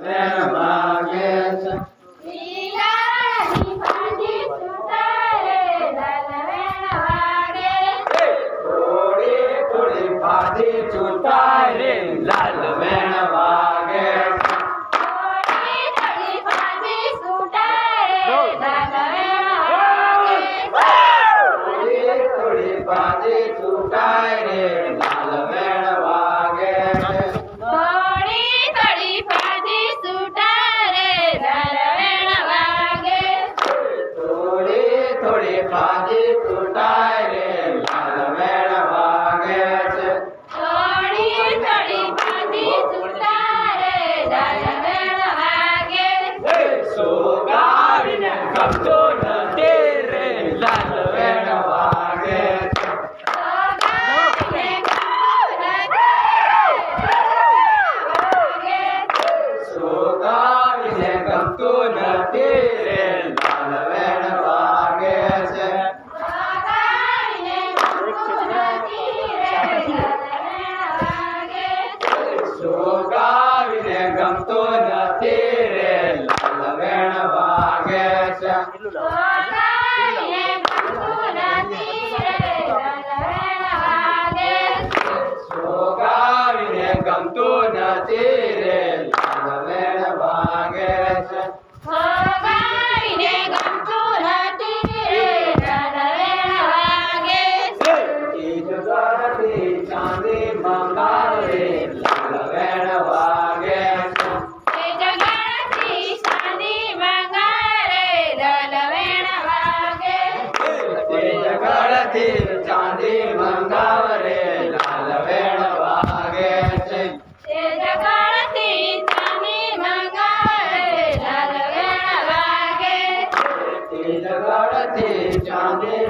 Leva. बाजी टूटाए रे लाल मेण भागे से। थोड़ी थोड़ी बाजी टूटाए लाल मेण भागे से। सोगाविन कब्जो न दे रे लाल मेण भागे से। सोगाविन कब्जो न दे रे लाल मेण भागे से। ગમતું નથી રે લલવેણ ભાગે છે. સોગાઈને નથી રે લલવેણ ભાગે છે. ઈજ थे चांदी मंगावरे लाल वेळ वागे ते जगाळती चांदी मंगावरे लाल वेळ वागे ते जगाळती चांदी